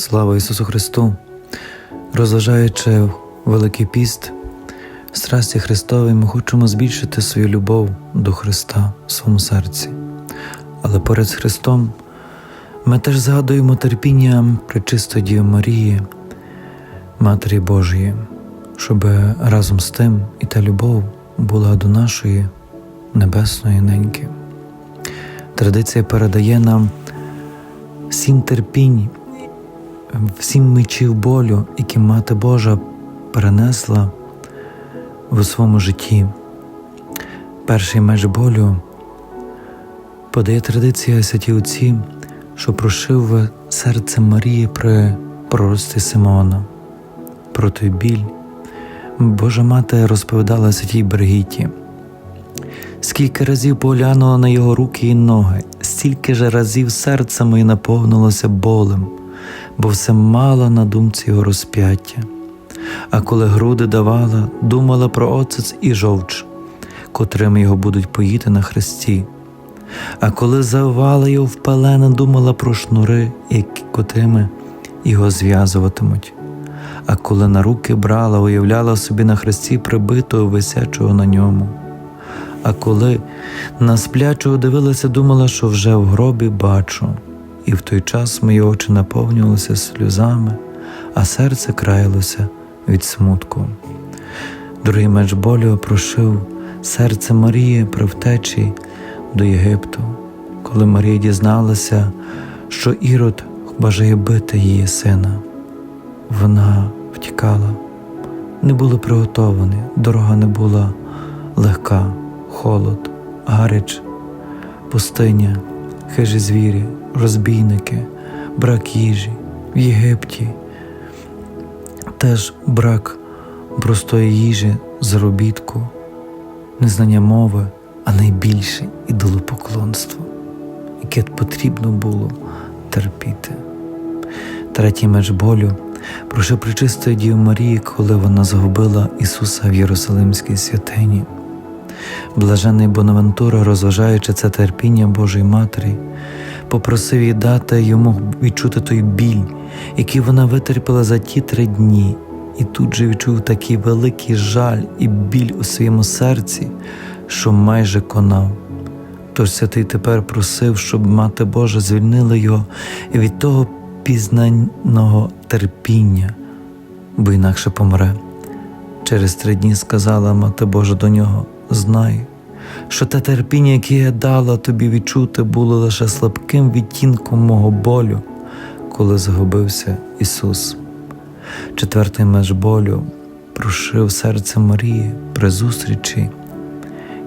Слава Ісусу Христу! Розважаючи Великий піст, страсті Христові, ми хочемо збільшити свою любов до Христа в своєму серці. Але поряд з Христом ми теж згадуємо терпіння Пречистої Діви Марії, Матері Божої, щоб разом з тим і та любов була до нашої небесної неньки. Традиція передає нам сім терпінь, всім мечів болю, які Мати Божа перенесла в своєму житті. Перший меч болю подає традиція святі Отці, що прошив серце Марії при пророцтві Симеона. Про той біль Божа мати розповідала святій Бригіті. Скільки разів поглянула на його руки і ноги, стільки ж разів серце моє наповнилося болем, бо все мала на думці його розп'яття. А коли груди давала, думала про оцет і жовч, котрими його будуть поїти на хресті. А коли завала його в пелена, думала про шнури, які котрими його зв'язуватимуть. А коли на руки брала, уявляла собі на хресті прибитого висячого на ньому. А коли на сплячого дивилася, думала, що вже в гробі бачу, і в той час мої очі наповнювалися сльозами, а серце краялося від смутку. Другий меч болю прошив серце Марії при втечі до Єгипту, коли Марія дізналася, що Ірод бажає бити її сина. Вона втікала, не були приготовані, дорога не була легка холод, гаряч, пустиня, хижі звірі, розбійники, брак їжі в Єгипті, теж брак простої їжі, заробітку, незнання мови, а найбільше ідолопоклонство, яке потрібно було терпіти. Третій меч болю прошу причистої Діви Марії, коли вона загубила Ісуса в Єрусалимській святині. Блажений Бонавентура, розважаючи це терпіння Божої Матері, попросив їй дати йому відчути той біль, який вона витерпіла за ті три дні, і тут же відчув такий великий жаль і біль у своєму серці, що майже конав. Тож святий тепер просив, щоб Мати Божа звільнила його від того пізнаного терпіння, бо інакше помре. Через три дні сказала Мати Божа до нього знай, що те терпіння, яке я дала тобі відчути, було лише слабким відтінком мого болю, коли загубився Ісус. Четвертий меч болю прошив серце Марії при зустрічі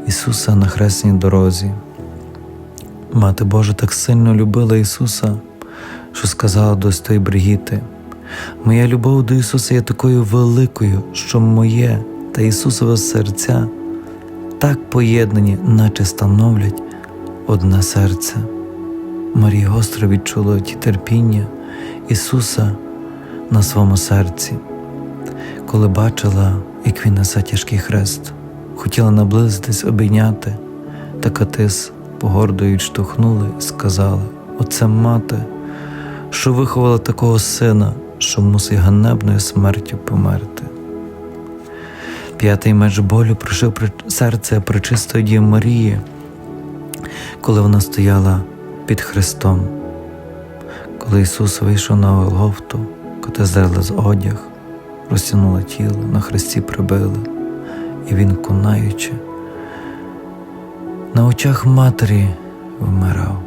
Ісуса на хресній дорозі. Мати Божа так сильно любила Ісуса, що сказала до стої Бригіти, Моя любов до Ісуса є такою великою, що моє та Ісусове серця так поєднані, наче становлять одне серце. Марія гостро відчула ті терпіння Ісуса на своєму серці, коли бачила, як Він несе тяжкий хрест, хотіла наблизитись, обійняти, та катис погордою відштовхнули і сказали: Оце мати, що виховала такого сина, що мусить ганебною смертю померти. П'ятий меч болю прошив серце пречистої Діви Марії, коли вона стояла під Христом, коли Ісус вийшов на Голгофту, коли здерла з одяг, розтягнула тіло, на хресті прибили, і Він, конаючи, на очах матері вмирав.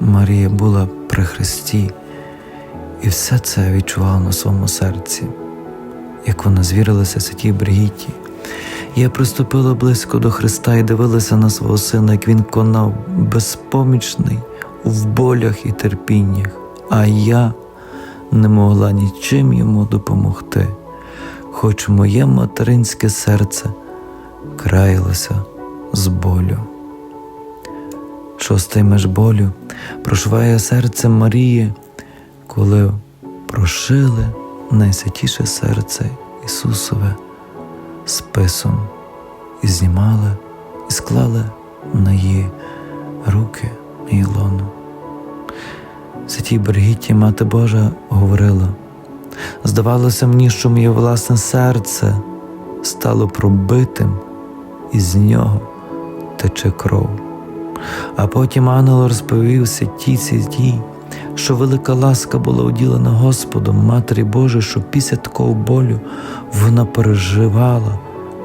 Марія була при Христі, і все це відчувала на своєму серці як вона звірилася святій Бригітті. Я приступила близько до Христа і дивилася на свого сина, як він конав, безпомічний в болях і терпіннях, а я не могла нічим йому допомогти, хоч моє материнське серце країлося з болю. Шостий меж болю прошиває серце Марії, коли прошили найсвятіше серце Ісусове списом і знімали, і склали на її руки і лону. Святій Бригітті Мати Божа говорила: здавалося мені, що моє власне серце стало пробитим, і з нього тече кров. А потім ангел розповів ті святій, що велика ласка була уділена Господом, Матері Божої, що після такого болю вона переживала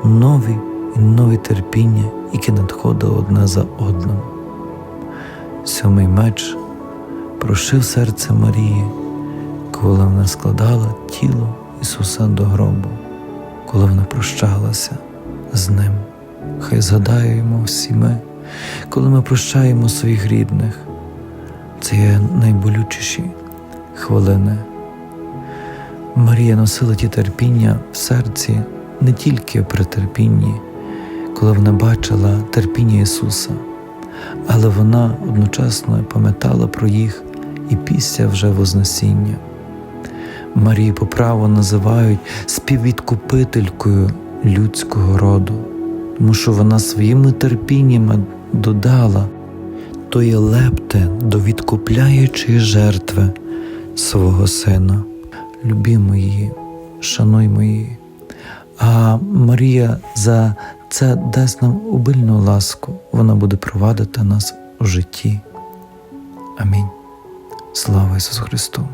нові і нові терпіння, які надходили одне за одним. Сьомий меч прошив серце Марії, коли вона складала тіло Ісуса до гробу, коли вона прощалася з Ним. Хай згадаємо всі ми, коли ми прощаємо своїх рідних, це є найболючіші хвилини. Марія носила ті терпіння в серці не тільки при терпінні, коли вона бачила терпіння Ісуса, але вона одночасно пам'ятала про їх і після вже Вознесіння. Марію по праву називають співвідкупителькою людського роду, тому що вона своїми терпіннями додала тої лепте до відкупляючої жертви свого сина. Любімо її, шануймо її. А Марія за це дасть нам обильну ласку, вона буде провадити нас у житті. Амінь. Слава Ісусу Христу!